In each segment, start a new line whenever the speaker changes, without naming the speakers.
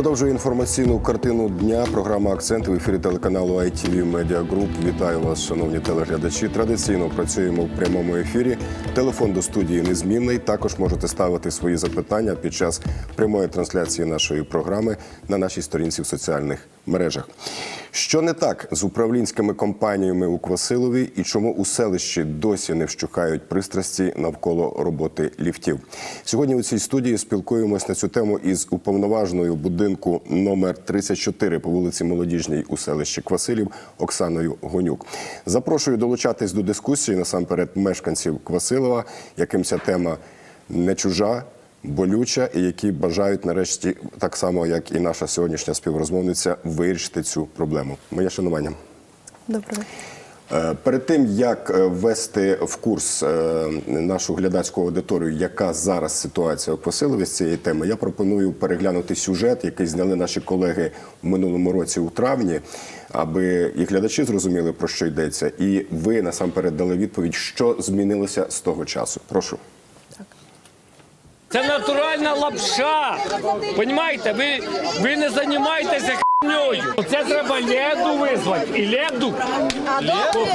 Продовжує інформаційну картину дня. Програма «Акцент» в ефірі телеканалу ITV Media Group. Вітаю вас, шановні телеглядачі. Традиційно працюємо в прямому ефірі. Телефон до студії незмінний. Також можете ставити свої запитання під час прямої трансляції нашої програми на нашій сторінці в соціальних мережах. Що не так з управлінськими компаніями у Квасилові і чому у селищі досі не вщухають пристрасті навколо роботи ліфтів? Сьогодні у цій студії спілкуємось на цю тему із уповноваженою будинку номер 34 по вулиці Молодіжній у селищі Квасилів Оксаною Гонюк. Запрошую долучатись до дискусії насамперед мешканців Квасилова, яким ця тема не чужа болюча і які бажають нарешті, так само як і наша сьогоднішня співрозмовниця, вирішити цю проблему. Моє шанування.
Доброго.
Е, Перед тим як е, ввести в курс е, нашу глядацьку аудиторію, яка зараз ситуація у з цієї теми, я пропоную переглянути сюжет, який зняли наші колеги в минулому році у травні, аби і глядачі зрозуміли про що йдеться, і ви насамперед дали відповідь, що змінилося з того часу. Прошу.
Це натуральна лапша. Понімаєте, ви, ви не займаєтеся. Це треба леду визвати. І леду.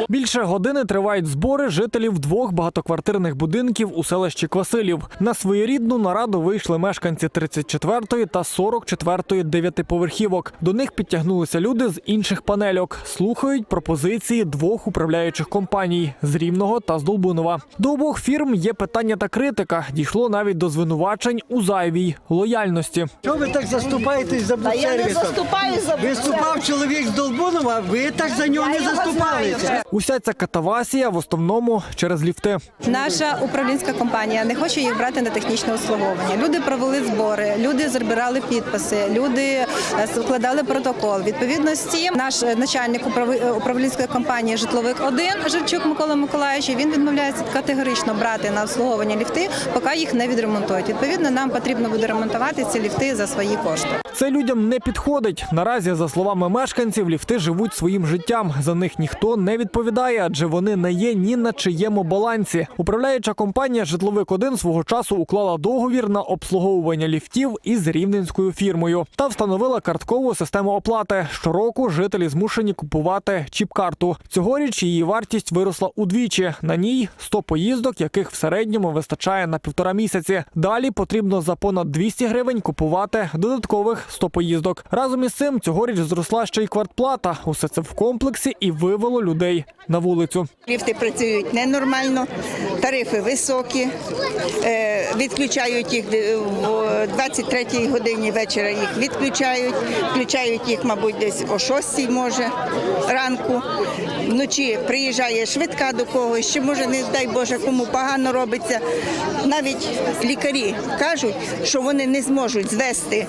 Більше години тривають збори жителів двох багатоквартирних будинків у селищі Квасилів. На своєрідну нараду вийшли мешканці 34-ї та 44-ї дев'ятиповерхівок. До них підтягнулися люди з інших панельок. Слухають пропозиції двох управляючих компаній з Рівного та з Долбунова. До обох фірм є питання та критика. Дійшло навіть до звинувачень у зайвій лояльності.
Чого ви так заступаєтесь за
Та я не заступаю за
Виступав чоловік з Долбунова, ви так за нього не заступалися.
Уся ця катавасія в основному через ліфти.
Наша управлінська компанія не хоче їх брати на технічне обслуговування. Люди провели збори, люди збирали підписи, люди е, складали протокол. Відповідності наш е, начальник управи- е, управлінської компанії Житловик 1 Живчук Микола Миколаївич, він відмовляється категорично брати на обслуговування ліфти, поки їх не відремонтують. Відповідно, нам потрібно буде ремонтувати ці ліфти за свої кошти.
Це людям не підходить. Наразі, за словами мешканців, ліфти живуть своїм життям. За них ніхто не відповідає, адже вони не є ні на чиєму балансі. Управляюча компанія Житловик 1 свого часу уклала договір на обслуговування ліфтів із рівненською фірмою та встановила карткову систему оплати. Щороку жителі змушені купувати чіп-карту. Цьогоріч її вартість виросла удвічі. На ній 100 поїздок, яких в середньому вистачає на півтора місяці. Далі потрібно за понад 200 гривень купувати додаткових 100 поїздок. Разом із цим цьогоріч зросла ще й квартплата. Усе це в комплексі і вивело людей на вулицю.
Ліфти працюють ненормально, тарифи високі, е, відключають їх в 23 годині вечора. Їх відключають, включають їх, мабуть, десь о 6 може ранку. Вночі приїжджає швидка до когось, чи може, не дай Боже, кому погано робиться. Навіть лікарі кажуть, що вони не зможуть звести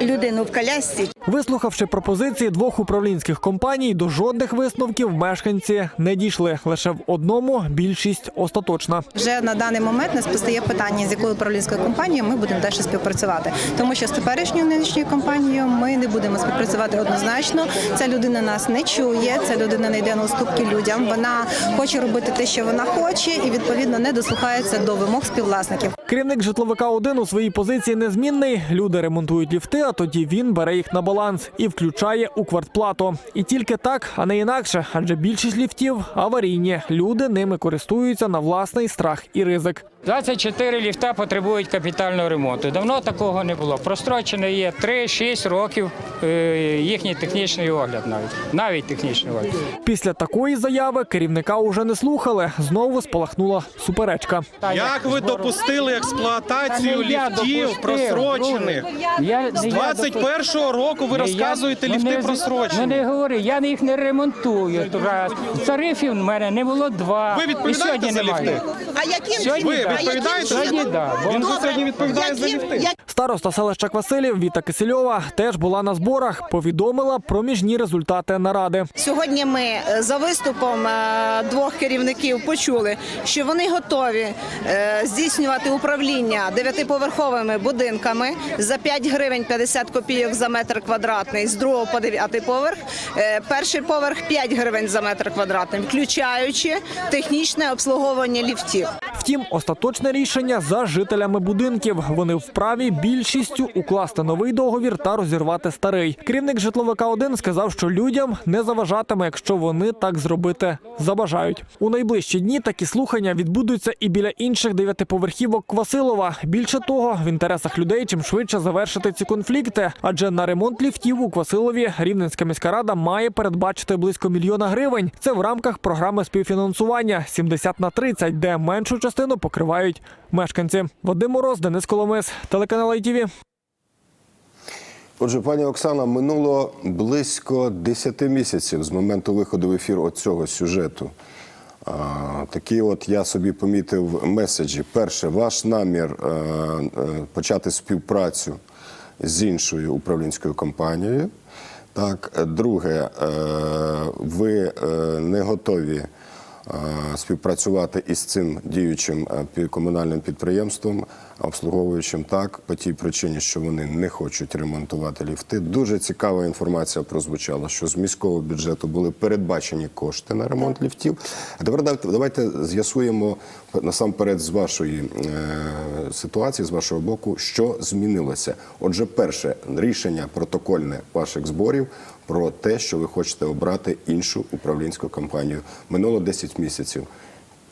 людину в колясці
Вислухавши пропозиції двох управлінських компаній, до жодних висновків мешканці не дійшли. Лише в одному більшість остаточна.
Вже на даний момент нас постає питання, з якою управлінською компанією ми будемо далі співпрацювати. Тому що з теперішньою нинішньою компанією ми не будемо співпрацювати однозначно. Ця людина нас не чує, ця людина не йде на уступки людям. Вона хоче робити те, що вона хоче, і відповідно не дослухається до вимог співвласників.
Керівник житловика 1 у своїй позиції незмінний. Люди ремонтують ліфти, тоді він бере їх на баланс і включає у квартплату. І тільки так, а не інакше, адже більшість ліфтів аварійні. Люди ними користуються на власний страх і ризик.
24 ліфта потребують капітального ремонту. Давно такого не було. Прострочено є 3-6 років е, їхній технічний огляд навіть. Навіть технічний огляд.
Після такої заяви керівника уже не слухали. Знову спалахнула суперечка.
Як ви допустили експлуатацію ліфтів просрочених? З 21-го року ви розказуєте ліфти
не-
просрочені.
не говори, я їх не ремонтую. Раз. Тарифів в мене не було два.
Ви відповідаєте за ліфти?
А
Сьогодні
Ви
да.
відповідаєте?
Сьогодні да.
відповідає за ліфти.
Староста селища Квасилів Віта Кисельова теж була на зборах. Повідомила проміжні результати наради.
Сьогодні ми е, за виступом е, двох керівників почули, що вони готові е, здійснювати управління дев'ятиповерховими будинками за 5 гривень 50 копійок за метр квадратний з другого по дев'ятий поверх. Перший поверх 5 гривень за метр квадратний, включаючи технічне обслуговування ліфтів.
Втім, остаточне рішення за жителями будинків. Вони вправі більшістю укласти новий договір та розірвати старий. Керівник житловика 1 сказав, що людям не заважатиме, якщо вони так зробити забажають. У найближчі дні такі слухання відбудуться і біля інших дев'ятиповерхівок Квасилова. Більше того, в інтересах людей чим швидше завершити ці конфлікти, адже на ремонт ліфтів у Квасилові Рівненська міська рада має передбачити близько мільйона гривень. Це в рамках програми співфінансування 70 на 30, де меншу частину покривають мешканці. Вадим Мороз, Денис Коломис, телеканал ITV.
Отже, пані Оксана, минуло близько 10 місяців з моменту виходу в ефір оцього сюжету. Такі от я собі помітив меседжі. Перше, ваш намір е, е, почати співпрацю з іншою управлінською компанією. Так, друге, е, ви не готові співпрацювати із цим діючим е, комунальним підприємством, обслуговуючим так, по тій причині, що вони не хочуть ремонтувати ліфти. Дуже цікава інформація прозвучала, що з міського бюджету були передбачені кошти на ремонт ліфтів. А тепер давайте- з'ясуємо насамперед з вашої е, ситуації, з вашого боку, що змінилося. Отже, перше рішення протокольне ваших зборів про те, що ви хочете обрати іншу управлінську компанію. Минуло 10 місяців.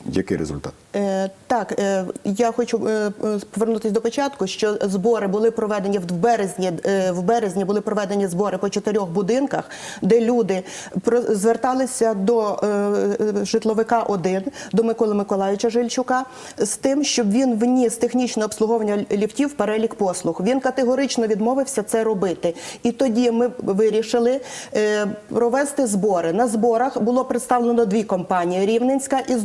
Який результат?
Е, Так, е, я хочу е, повернутися до початку, що збори були проведені в березні. е, В березні були проведені збори по чотирьох будинках, де люди про- зверталися до е, житловика 1 до Миколи Миколаївича Жильчука з тим, щоб він вніс технічне обслуговування ліфтів в перелік послуг. Він категорично відмовився це робити. І тоді ми вирішили е, провести збори. На зборах було представлено дві компанії: Рівненська і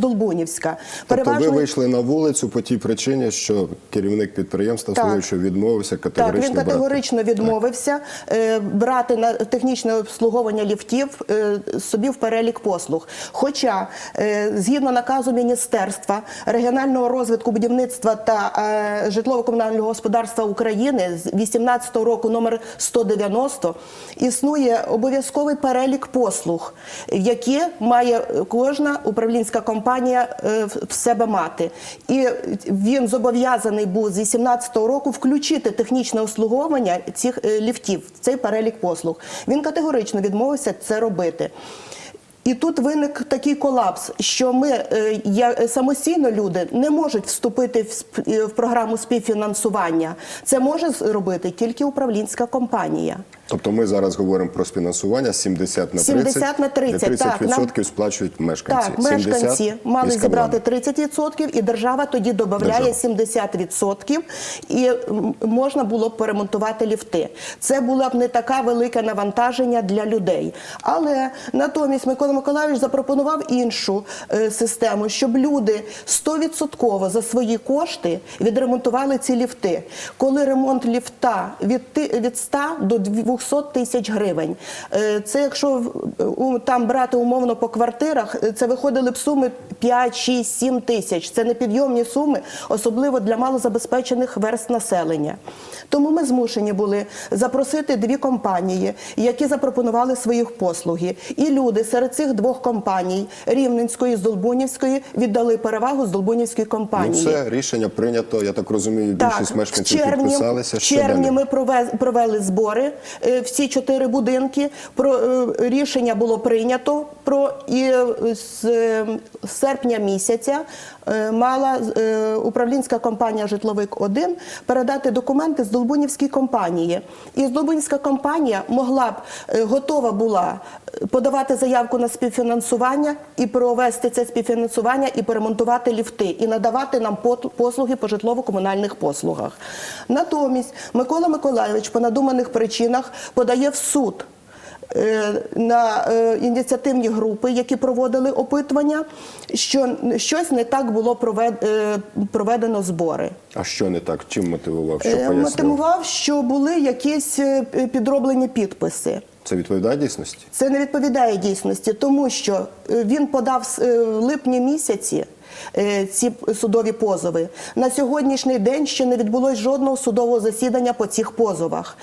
Здолбунівська.
Тобто ви вийшли на вулицю по тій причині, що керівник підприємства
Так.
що відмовився
Так, він категорично
брати.
відмовився е, брати на технічне обслуговування ліфтів е, собі в перелік послуг. Хоча, е, згідно наказу міністерства регіонального розвитку будівництва та житлово-комунального господарства України з 18 року номер 190 існує обов'язковий перелік послуг, які має кожна управлінська компанія в в себе мати. І він зобов'язаний був з 18-го року включити технічне обслуговування цих е, ліфтів цей перелік послуг. Він категорично відмовився це робити. І тут виник такий колапс, що ми е, я, самостійно люди не можуть вступити е, в програму співфінансування. Це може зробити тільки управлінська компанія.
Тобто ми зараз говоримо про співфінансування 70 на 30,
70 на 30,
де 30%
так, нам-
сплачують мешканці.
Так, мешканці мали зібрати
влада.
30%, і держава тоді додає
Держава.
70%, і можна було б поремонтувати ліфти. Це було б не таке велике навантаження для людей. Але натомість Микола Миколаївич запропонував іншу е, систему, щоб люди 100% за свої кошти відремонтували ці ліфти. Коли ремонт ліфта від, від 100 до 200 тисяч гривень. Е, Це якщо там брати умовно по квартирах, е, це виходили б суми 5, 6, 7 тисяч. Це непідйомні суми, особливо для малозабезпечених верст населення. Тому ми змушені були запросити дві компанії, які запропонували свої послуги. І люди серед цих двох компаній Рівненської з Долбунівської віддали перевагу з Долбунівської
Ну,
компанії.
це рішення прийнято, я так розумію, більшість мешканців
в червні,
підписалися.
В червні ми провели збори всі чотири будинки. Про е, рішення було прийнято. Про і е, з е, серпня місяця е, мала е, управлінська компанія Житловик 1 передати документи з Долбунівській компанії. І Долбунівська компанія могла б е, готова була е, подавати заявку на співфінансування і провести це співфінансування і поремонтувати ліфти, і надавати нам послуги по житлово-комунальних послугах. Натомість Микола Миколайович по надуманих причинах подає в суд. е, На е, ініціативні групи, які проводили опитування, що щось не так було е, проведено збори.
А що не так? Чим мотивував? Що пояснив?
Мотивував, що були якісь підроблені підписи.
Це відповідає дійсності?
Це не відповідає дійсності, тому що е, він подав е, в липні місяці ці судові позови. На сьогоднішній день ще не відбулось жодного судового засідання по цих позовах.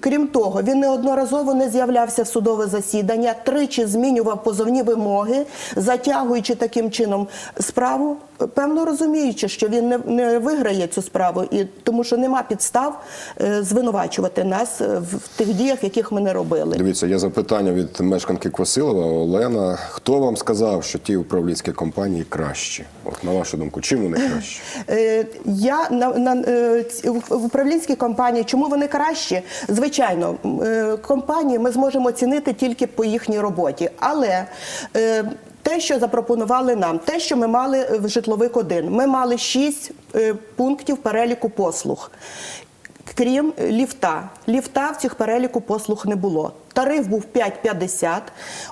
Крім того, він неодноразово не з'являвся в судове засідання, тричі змінював позовні вимоги, затягуючи таким чином справу, певно розуміючи, що він не, не виграє цю справу, і тому що нема підстав е, звинувачувати нас е, в тих діях, яких ми не робили.
Дивіться, є запитання від мешканки Квасилова Олена. Хто вам сказав, що ті управлінські компанії кращі? От на вашу думку, чим вони кращі?
Е, Я на, на е, в управлінській компанії, чому вони кращі? Звичайно, е, компанії ми зможемо оцінити тільки по їхній роботі, але те, що запропонували нам, те, що ми мали в житловик 1 ми мали шість пунктів переліку послуг. Крім ліфта, ліфта в цих переліку послуг не було. Тариф був 5,50.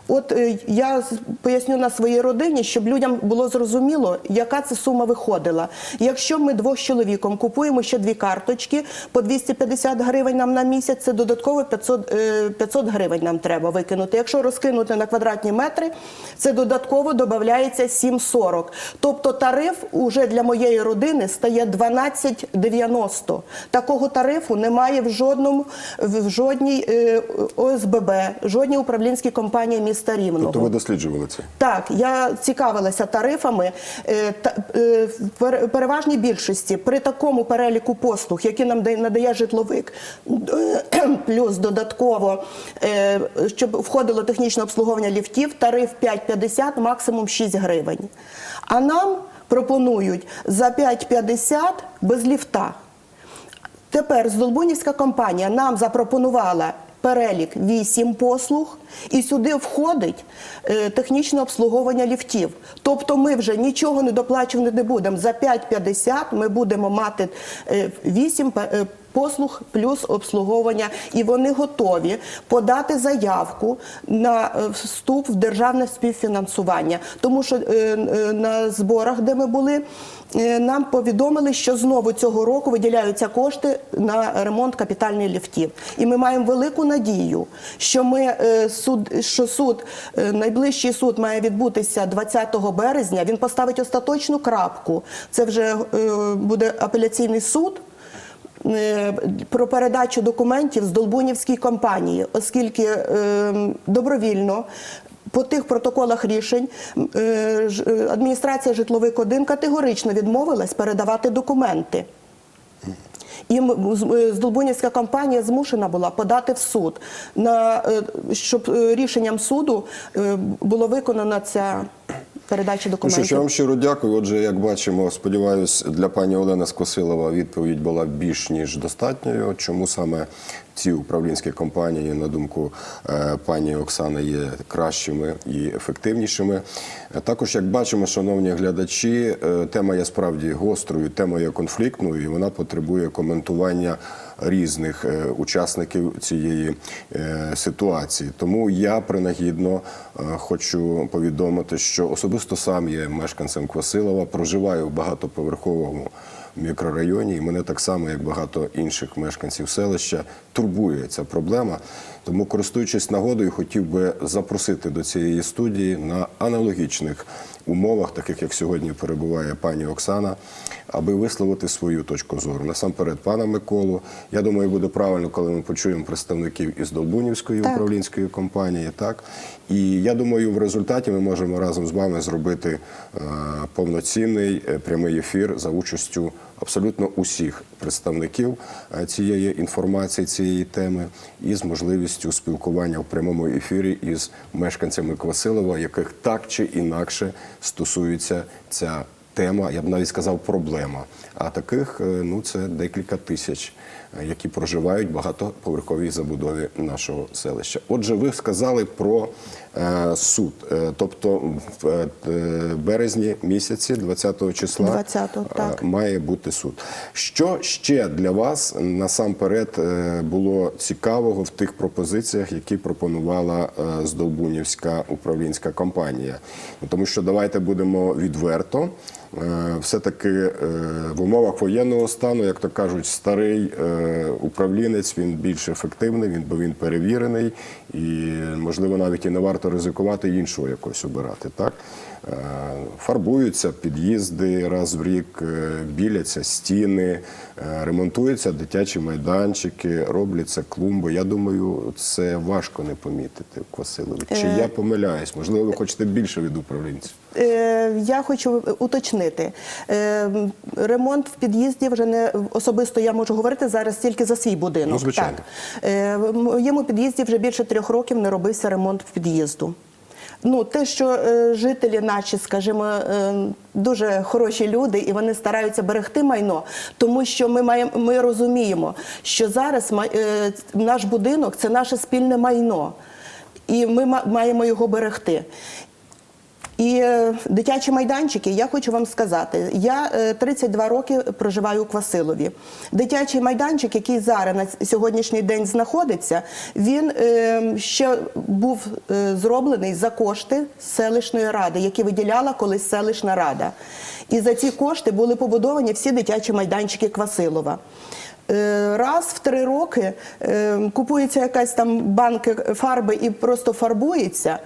От е, я поясню на своїй родині, щоб людям було зрозуміло, яка це сума виходила. Якщо ми двох з чоловіком купуємо ще дві карточки по 250 гривень нам на місяць, це додатково 500, е, 500 гривень нам треба викинути. Якщо розкинути на квадратні метри, це додатково додається 7,40. Тобто тариф уже для моєї родини стає 12,90. Такого тарифу немає в жодному в жодній е, ОСББ, жодній управлінській компанії міста Рівного.
Тобто ви досліджували це?
Так, я цікавилася тарифами. Е, та- е, в переважній більшості при такому переліку послуг, які нам надає житловик, е, плюс додатково, е, щоб входило технічне обслуговування ліфтів, тариф 5,50, максимум 6 гривень. А нам пропонують за 5,50 без ліфта. Тепер Здолбунівська компанія нам запропонувала перелік 8 послуг, і сюди входить е, технічне обслуговування ліфтів. Тобто ми вже нічого не доплачувати не будемо. За 5,50 ми будемо мати е, 8 е, послуг плюс обслуговування, і вони готові подати заявку на е, вступ в державне співфінансування. Тому що е, е, на зборах, де ми були, е, нам повідомили, що знову цього року виділяються кошти на ремонт капітальних ліфтів. І ми маємо велику надію, що ми е, суд, що суд, е, найближчий суд має відбутися 20 березня. Він поставить остаточну крапку. Це вже е, буде апеляційний суд. е, Про передачу документів з Долбунівській компанії, оскільки е, добровільно по тих протоколах рішень е, адміністрація житловик 1 категорично відмовилась передавати документи. І е, Здолбунівська компанія змушена була подати в суд, на, е, щоб е, рішенням суду було виконано ця передача
Ну що я вам щиро дякую. Отже, як бачимо, сподіваюсь, для пані Олени Скосилова відповідь була більш ніж достатньою. Чому саме ці управлінські компанії, на думку е, пані Оксани, є кращими і ефективнішими. Також, як бачимо, шановні глядачі, е, тема є справді гострою, тема є конфліктною, і вона потребує коментування різних е, учасників цієї е, ситуації. Тому я принагідно е, хочу повідомити, що особисто сам є мешканцем Квасилова, проживаю в багатоповерховому мікрорайоні, і мене так само, як багато інших мешканців селища, турбує ця проблема. Тому, користуючись нагодою, хотів би запросити до цієї студії на аналогічних умовах, таких як сьогодні перебуває пані Оксана, аби висловити свою точку зору. Насамперед, пана Миколу. Я думаю, буде правильно, коли ми почуємо представників із Долбунівської
Так.
управлінської компанії. Так і я думаю, в результаті ми можемо разом з вами зробити е, повноцінний е, прямий ефір за участю абсолютно усіх представників е, цієї інформації, цієї теми, і з можливістю спілкування в прямому ефірі із мешканцями Квасилова, яких так чи інакше стосується ця тема, я б навіть сказав, проблема. А таких е, ну це декілька тисяч, які проживають в багатоповерховій забудові нашого селища. Отже, ви сказали про е, суд, Е, тобто в е, е, березні місяці, 20 числа,
20-го,
е,
так.
має бути суд. Що ще для вас насамперед е, було цікавого в тих пропозиціях, які пропонувала е, Здолбунівська управлінська компанія? Тому що давайте будемо відверто. Е, Все-таки е, в умовах воєнного стану, як то кажуть, старий е, управлінець він більш ефективний, він бо він перевірений, і можливо навіть і не варто ризикувати іншого якось обирати. Так фарбуються під'їзди раз в рік, е, біляться стіни, е, ремонтуються дитячі майданчики, робляться клумби. Я думаю, це важко не помітити в Квасилові. Чи я помиляюсь? Можливо, ви хочете більше від управлінців?
Е, Я хочу уточнити. Е, Ремонт в під'їзді вже не особисто я можу говорити зараз тільки за свій будинок.
Ну, звичайно.
Так. Е, В моєму під'їзді вже більше трьох років не робився ремонт в під'їзду. Ну, те, що е, жителі наші, скажімо, е, дуже хороші люди, і вони стараються берегти майно, тому що ми маємо, ми розуміємо, що зараз е, наш будинок це наше спільне майно, і ми ма- маємо його берегти. І е, дитячі майданчики, я хочу вам сказати, я е, 32 роки проживаю у Квасилові. Дитячий майданчик, який зараз на сьогоднішній день знаходиться, він е, ще був е, зроблений за кошти селищної ради, які виділяла колись селищна рада. І за ці кошти були побудовані всі дитячі майданчики Квасилова. Е, Раз в три роки е, купується якась там банки фарби і просто фарбується.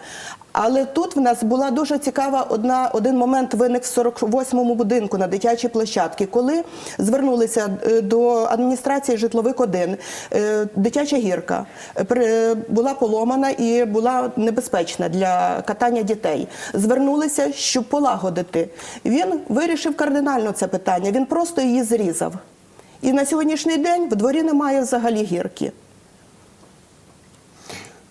Але тут в нас була дуже цікава одна один момент виник в 48-му будинку на дитячій площадці, коли звернулися е, до адміністрації житловик 1 е, дитяча гірка е, була поломана і була небезпечна для катання дітей. Звернулися, щоб полагодити. Він вирішив кардинально це питання. Він просто її зрізав. І на сьогоднішній день в дворі немає взагалі гірки.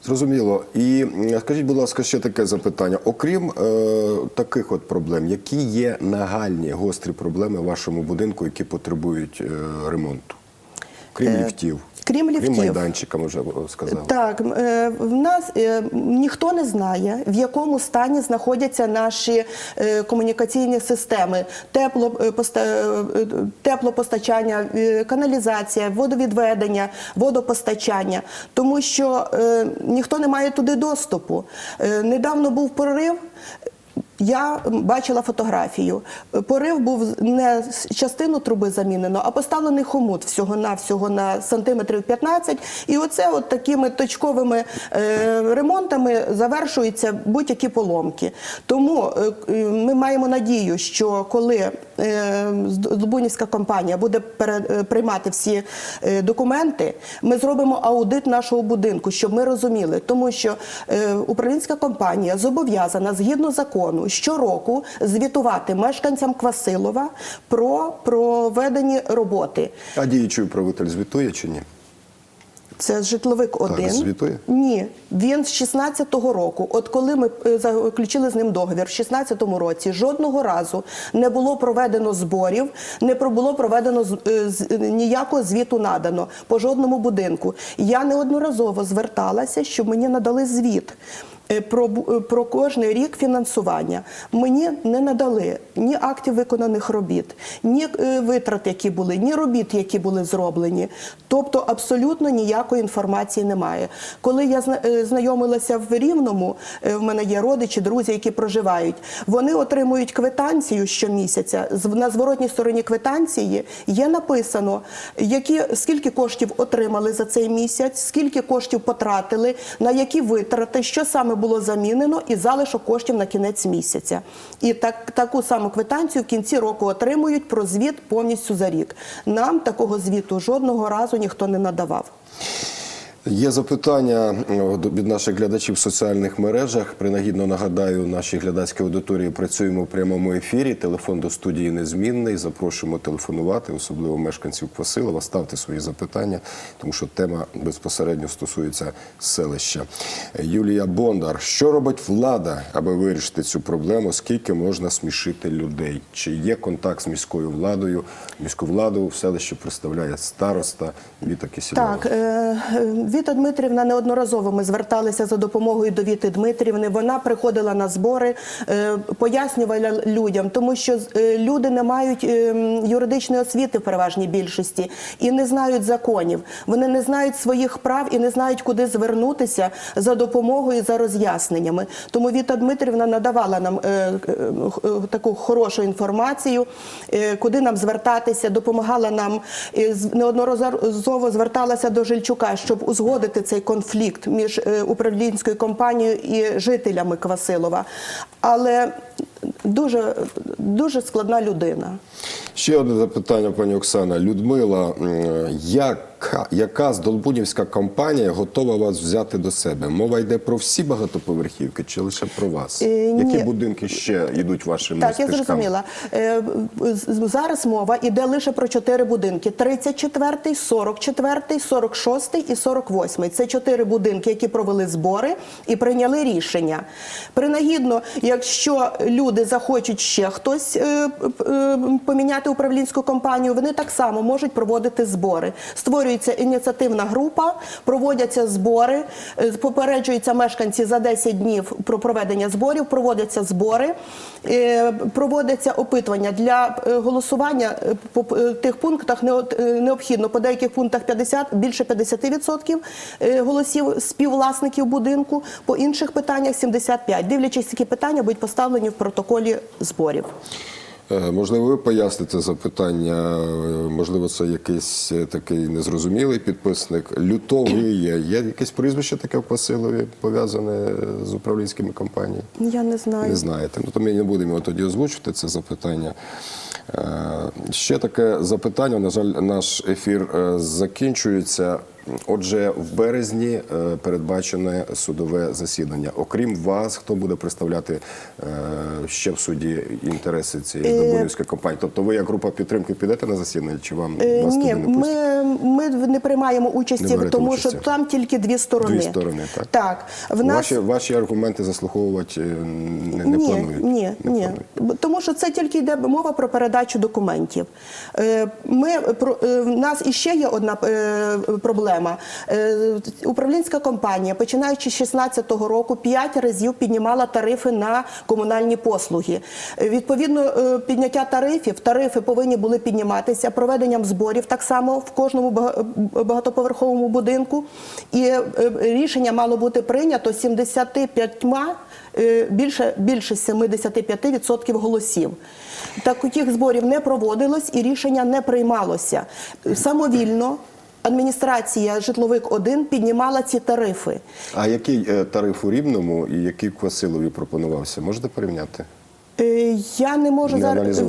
Зрозуміло. І скажіть, будь ласка, ще таке запитання. Окрім е, таких от проблем, які є нагальні гострі проблеми в вашому будинку, які потребують е, ремонту? Крім ліфтів.
крім
Крім
ліфтів.
майданчика, ми вже сказали.
Так, е, в нас е, ніхто не знає, в якому стані знаходяться наші е, комунікаційні системи, тепло, е, е, теплопостачання, е, каналізація, водовідведення, водопостачання, тому що е, ніхто не має туди доступу. Е, Недавно був прорив. Я бачила фотографію. Порив був не частину труби замінено, а поставлений хомут всього на всього на сантиметрів 15. І оце от такими точковими е, ремонтами завершуються будь-які поломки. Тому е, е, ми маємо надію, що коли е, З- компанія буде приймати всі документи, ми зробимо аудит нашого будинку, щоб ми розуміли, тому що управлінська компанія зобов'язана згідно закону щороку звітувати мешканцям Квасилова про проведені роботи.
А діючий управитель звітує чи ні?
Це житловик один.
звітує?
Ні, він з 16-го року. От коли ми е, заключили з ним договір в 16-му році, жодного разу не було проведено зборів, не було проведено е, ніякого звіту надано по жодному будинку. Я неодноразово зверталася, щоб мені надали звіт. Е, Про, е, про кожний рік фінансування мені не надали ні актів виконаних робіт, ні е, витрат, які були, ні робіт, які були зроблені. Тобто абсолютно ніякої інформації немає. Коли я знайомилася в Рівному, в мене є родичі, друзі, які проживають. Вони отримують квитанцію щомісяця. На зворотній стороні квитанції є написано, які скільки коштів отримали за цей місяць, скільки коштів потратили, на які витрати, що саме було замінено, і залишок коштів на кінець місяця. І так таку саму квитанцію в кінці року отримують про звіт повністю за рік. Нам такого звіту жодного разу ніхто не надавав.
Є запитання е, від наших глядачів в соціальних мережах. Принагідно нагадаю, нашій глядацькій аудиторії працюємо в прямому ефірі. Телефон до студії незмінний. Запрошуємо телефонувати, особливо мешканців Квасилова. Ставте свої запитання, тому що тема безпосередньо стосується селища. Юлія Бондар, що робить влада, аби вирішити цю проблему? Скільки можна смішити людей? Чи є контакт з міською владою? Міську владу в селищі представляє староста Віта Кисельова.
Так, е, Віта Дмитрівна неодноразово ми зверталися за допомогою до Віти Дмитрівни. Вона приходила на збори, е, пояснювала людям, тому що е, люди не мають е, юридичної освіти в переважній більшості і не знають законів. Вони не знають своїх прав і не знають, куди звернутися за допомогою за роз'ясненнями. Тому Віта Дмитрівна надавала нам таку хорошу інформацію, куди нам звертатися, допомагала нам неодноразово зверталася до Жильчука, щоб узгодити цей конфлікт між е, управлінською компанією і жителями Квасилова. Але дуже, дуже складна людина.
Ще одне запитання, пані Оксана. Людмила, м, яка, яка здолбунівська компанія готова вас взяти до себе? Мова йде про всі багатоповерхівки чи лише про вас?
Е, ні.
Які будинки ще йдуть вашими
Так, я зрозуміла. Е, Зараз мова йде лише про чотири будинки: 34, 44, 46 і 48. Це чотири будинки, які провели збори і прийняли рішення. Принагідно, якщо люди захочуть ще хтось е, е, поміняти управлінську компанію, вони так само можуть проводити збори. Створюється ініціативна група, проводяться збори, е, попереджуються мешканці за 10 днів про проведення зборів, проводяться збори, е, проводяться опитування для е, голосування по тих пунктах необхідно по деяких пунктах 50, більше 50% е, голосів співвласників будинку, по інших питаннях 75. Дивлячись, які питання будуть поставлені в протоколі зборів.
Е, Можливо, ви поясните запитання, е, можливо, це якийсь е, такий незрозумілий підписник. Лютовий є. Є якесь прізвище таке в Пасилові пов'язане з управлінськими компаніями?
Я не знаю.
Не знаєте. Ну то ми не будемо тоді озвучувати це запитання. Е, Ще таке запитання. На жаль, наш ефір е, закінчується. Отже, в березні е, передбачене судове засідання. Окрім вас, хто буде представляти ще в суді інтереси цієї Добунівської компанії? Тобто ви як група підтримки підете на засідання, чи вам вас туди не пустять?
ми, ми не приймаємо участі,
берете
тому
участі.
що там тільки дві сторони.
Дві сторони, так?
Так. В нас...
Ваші, ваші аргументи заслуховувати е, не, не
ні,
планують?
Ні,
Не
ні.
планують.
Тому що це тільки йде мова про передачу документів. Е, Ми, про- е, в нас іще є одна проблема. Управлінська компанія, починаючи з 2016 року, п'ять разів піднімала тарифи на комунальні послуги. Відповідно, підняття тарифів, тарифи повинні були підніматися проведенням зборів так само в кожному багатоповерховому будинку. І е, рішення мало бути прийнято 75 е, більше, більше 75% голосів. Таких зборів не проводилось і рішення не приймалося. Самовільно адміністрація житловик 1 піднімала ці тарифи.
А який е, тариф у Рівному і який Квасилові пропонувався? Можете порівняти?
Е, Я не можу
Не
зараз е,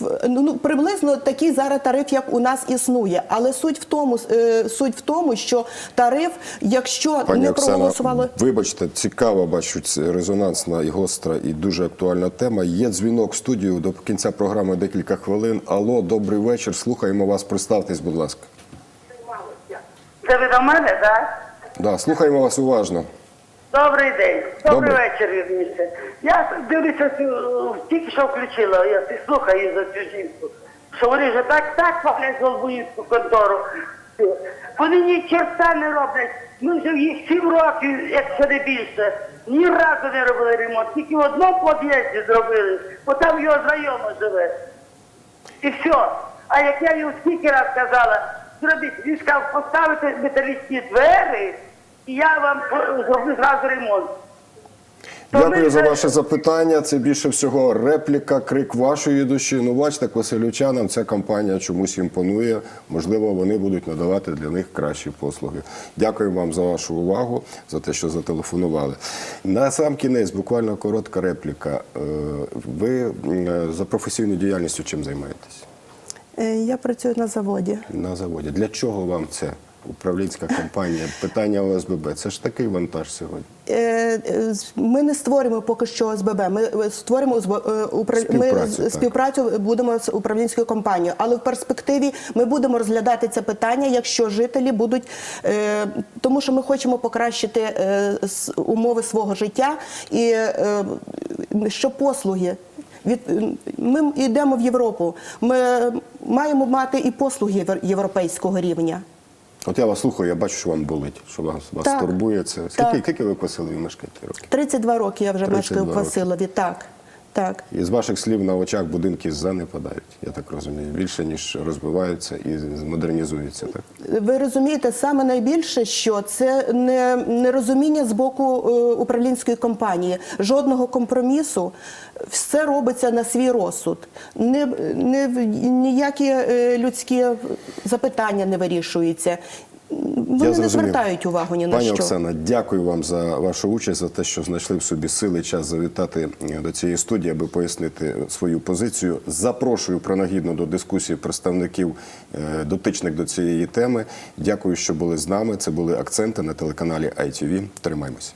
в- ну, ну, приблизно такий зараз тариф, як у нас існує. Але суть в тому, е, суть в тому, що тариф, якщо
Пані
не
Оксана,
проголосували.
вибачте, цікава, бачу, резонансна і гостра, і дуже актуальна тема. Є дзвінок в студію до кінця програми декілька хвилин. Алло, добрий вечір. Слухаємо вас. Представтесь, будь ласка.
Це ви до мене, так?
Да, слухаємо вас уважно.
Добрий день. Добрий
Добрий.
вечір, вірніше. Я дивлюся, тільки що включила, я слухаю за цю жінку. Що вони вже так, так хвалять Голбуївську контору. Вони ні черта не роблять. Ми вже їх сім років, якщо не більше. Ні разу не робили ремонт. Тільки в одному під'їзді зробили, бо там його знайома живе. І все. А як я йому скільки раз казала, зробіть, він сказав, поставити металічні двері, і я вам по- зроблю зразу ремонт.
Дякую за ваше запитання. Це більше всього репліка, крик вашої душі. Ну, бачите, квасилючанам ця компанія чомусь імпонує. Можливо, вони будуть надавати для них кращі послуги. Дякую вам за вашу увагу, за те, що зателефонували. На сам кінець, буквально коротка репліка. Е, Ви за професійною діяльністю чим займаєтесь?
Е, Я працюю на заводі.
На заводі. Для чого вам це? Управлінська компанія, питання ОСББ. Це ж такий вантаж сьогодні.
Е, е, Ми не створюємо поки що ОСББ. Ми е, е,
Співпрацю,
ми співпрацю будемо з управлінською компанією. Але в перспективі ми будемо розглядати це питання, якщо жителі будуть, тому що ми хочемо покращити умови свого життя і щоб послуги. Від ми йдемо в Європу. Ми маємо мати і послуги євро- європейського рівня.
От я вас слухаю, я бачу, що вам болить, що вас, вас
Так.
турбує це. Скільки,
Так.
скільки ви в Василові мешкаєте років?
32 роки я вже мешкаю в
роки.
Василові. Так, так.
І з ваших слів на очах будинки занепадають, я так розумію, більше ніж розвиваються і модернізуються. Так
Ви розумієте, саме найбільше, що це не нерозуміння з боку е, управлінської компанії, жодного компромісу. Все робиться на свій розсуд. Не, не, ніякі е, людські запитання не вирішуються. Вони не звертають увагу ні на
Пані
що.
Оксана, дякую вам за вашу участь, за те, що знайшли в собі сили час завітати до цієї студії, аби пояснити свою позицію. Запрошую принагідно до дискусії представників е, дотичних до цієї теми. Дякую, що були з нами. Це були акценти на телеканалі ITV. Тримаймося.